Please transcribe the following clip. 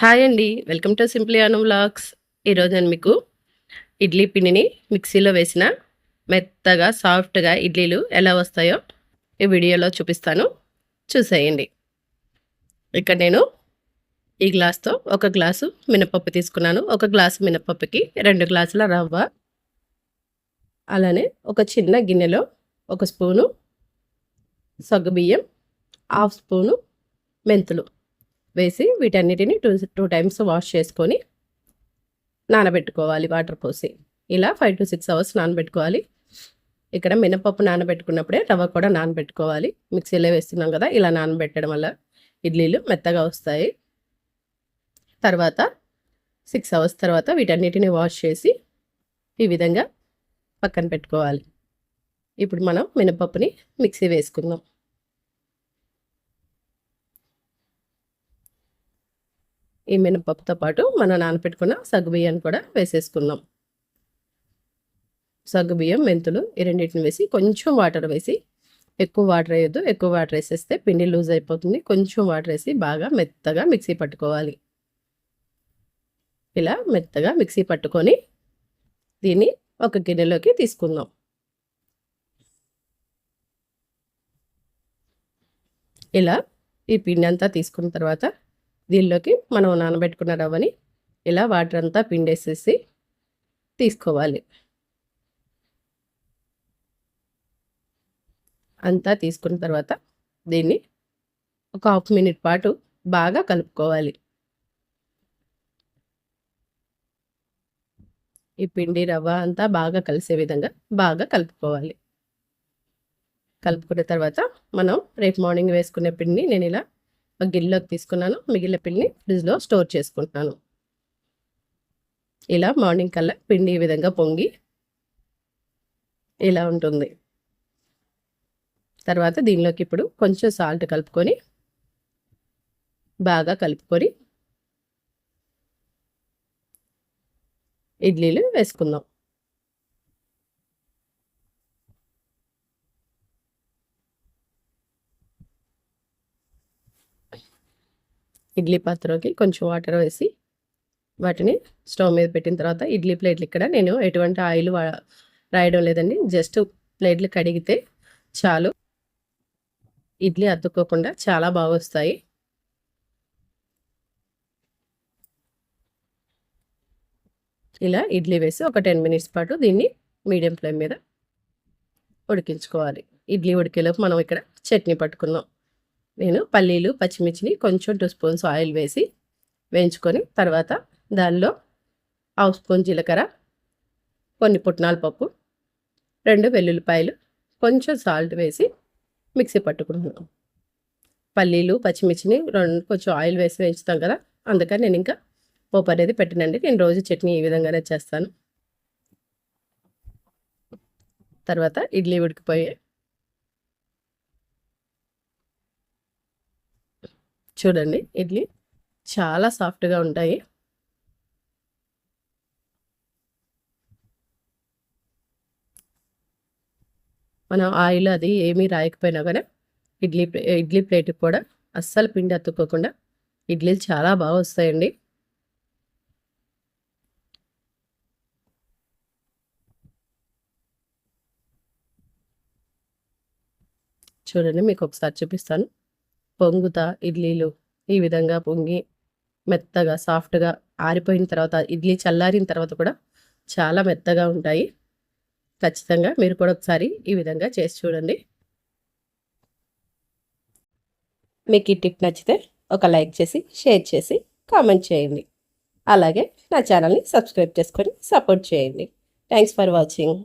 Hi అండి. Welcome to simply Anu vlogs. ఈరోజు నేను మీకు ఇడ్లీ పిండిని మిక్సీలో వేసిన మెత్తగా సాఫ్ట్గా ఇడ్లీలు ఎలా వస్తాయో ఈ వీడియోలో చూపిస్తాను. చూసేయండి. ఇక్కడ నేను ఈ గ్లాస్తో ఒక గ్లాసు మినపప్పు తీసుకున్నాను. ఒక గ్లాసు మినపప్పుకి రెండు గ్లాసుల రవ్వ. అలానే ఒక చిన్న గిన్నెలో ఒక స్పూను సగ్గుబియ్యం హాఫ్ స్పూను మెంతులు. వేసి వీటన్నిటిని టూ టూ టైమ్స్ వాష్ చేసుకొని నానబెట్టుకోవాలి వాటర్ పోసి. ఇలా ఫైవ్ టు సిక్స్ అవర్స్ నానబెట్టుకోవాలి. ఇక్కడ మినపప్పు నానబెట్టుకున్నప్పుడే రవ్వ కూడా నానబెట్టుకోవాలి. మిక్సీలో వేస్తున్నాం కదా ఇలా నానబెట్టడం వల్ల ఇడ్లీలు మెత్తగా వస్తాయి. తర్వాత సిక్స్ అవర్స్ తర్వాత వీటన్నిటిని వాష్ చేసి ఈ విధంగా పక్కన పెట్టుకోవాలి. ఇప్పుడు మనం మినపప్పుని మిక్సీ వేసుకుందాం. ఈ మినపప్పుతో పాటు మనం నానపెట్టుకున్న సగ్గుబియ్యాన్ని కూడా వేసేసుకుందాం. సగ్గుబియ్యం మెంతులు ఈ రెండింటిని వేసి కొంచెం వాటర్ వేసి ఎక్కువ వాటర్ వేయొద్దు. ఎక్కువ వాటర్ వేసేస్తే పిండి లూజ్ అయిపోతుంది. కొంచెం వాటర్ వేసి బాగా మెత్తగా మిక్సీ పట్టుకోవాలి. ఇలా మెత్తగా మిక్సీ పట్టుకొని దీన్ని ఒక గిన్నెలోకి తీసుకుందాం. ఇలా ఈ పిండి అంతా తీసుకున్న తర్వాత దీనిలోకి మనం నానబెట్టుకున్న రవ్వని ఇలా వాటర్ అంతా పిండేసేసి తీసుకోవాలి. అంతా తీసుకున్న తర్వాత దీన్ని ఒక హాఫ్ మినిట్ పాటు బాగా కలుపుకోవాలి. ఈ పిండి రవ్వ అంతా బాగా కలిసే విధంగా బాగా కలుపుకోవాలి. కలుపుకున్న తర్వాత మనం రేపు మార్నింగ్ వేసుకునే పిండిని నేను ఇలా ఒక గిన్నెలోకి తీసుకున్నాను. మిగిలిన పిండిని ఫ్రిడ్జ్లో స్టోర్ చేసుకుంటున్నాను. ఇలా మార్నింగ్ కల్లా పిండి ఈ విధంగా పొంగి ఇలా ఉంటుంది. తర్వాత దీనిలోకి ఇప్పుడు కొంచెం సాల్ట్ కలుపుకొని బాగా కలుపుకొని ఇడ్లీలు వేసుకుందాం. ఇడ్లీ పాత్రలోకి కొంచెం వాటర్ వేసి వాటిని స్టవ్ మీద పెట్టిన తర్వాత ఇడ్లీ ప్లేట్లు ఇక్కడ నేను ఎటువంటి ఆయిల్ రాయడం లేదండి. జస్ట్ ప్లేట్లు కడిగితే చాలు. ఇడ్లీ అతుక్కోకుండా చాలా బాగా వస్తాయి. ఇలా ఇడ్లీ వేసి ఒక టెన్ మినిట్స్ పాటు దీన్ని మీడియం ఫ్లేమ్ మీద ఉడికించుకోవాలి. ఇడ్లీ ఉడికేలోపు మనం ఇక్కడ చట్నీ పట్టుకుందాం నేను పల్లీలు పచ్చిమిర్చిని కొంచెం టూ స్పూన్స్ ఆయిల్ వేసి వేయించుకొని తర్వాత దానిలో హాఫ్ స్పూన్ జీలకర్ర కొన్ని పుట్నాల పప్పు రెండు వెల్లుల్లిపాయలు కొంచెం సాల్ట్ వేసి మిక్సీ పట్టుకున్నాను పల్లీలు పచ్చిమిర్చిని రెండు కొంచెం ఆయిల్ వేసి వేయించుతాం కదా అందుకని నేను ఇంకా పోపు అనేది పెట్టినండి. నేను రోజు చట్నీ ఈ విధంగానే చేస్తాను. తర్వాత ఇడ్లీ ఉడికిపోయే చూడండి ఇడ్లీ చాలా సాఫ్ట్గా ఉంటాయి. మనం ఆయిల్ అది ఏమీ రాయకపోయినా కానీ ఇడ్లీ ఇడ్లీ ప్లేట్కి కూడా అస్సలు పిండి అతుక్కోకుండా ఇడ్లీలు చాలా బాగా వస్తాయండి. చూడండి మీకు ఒకసారి చూపిస్తాను. పొంగుతా ఇడ్లీలు ఈ విధంగా పొంగి మెత్తగా సాఫ్ట్గా ఆరిపోయిన తర్వాత ఇడ్లీ చల్లారిన తర్వాత కూడా చాలా మెత్తగా ఉంటాయి. ఖచ్చితంగా మీరు కూడా ఒకసారి ఈ విధంగా చేసి చూడండి. మీకు ఈ టిప్ నచ్చితే ఒక లైక్ చేసి షేర్ చేసి కామెంట్ చేయండి. అలాగే నా ఛానల్ని సబ్స్క్రైబ్ చేసుకొని సపోర్ట్ చేయండి. Thanks for watching.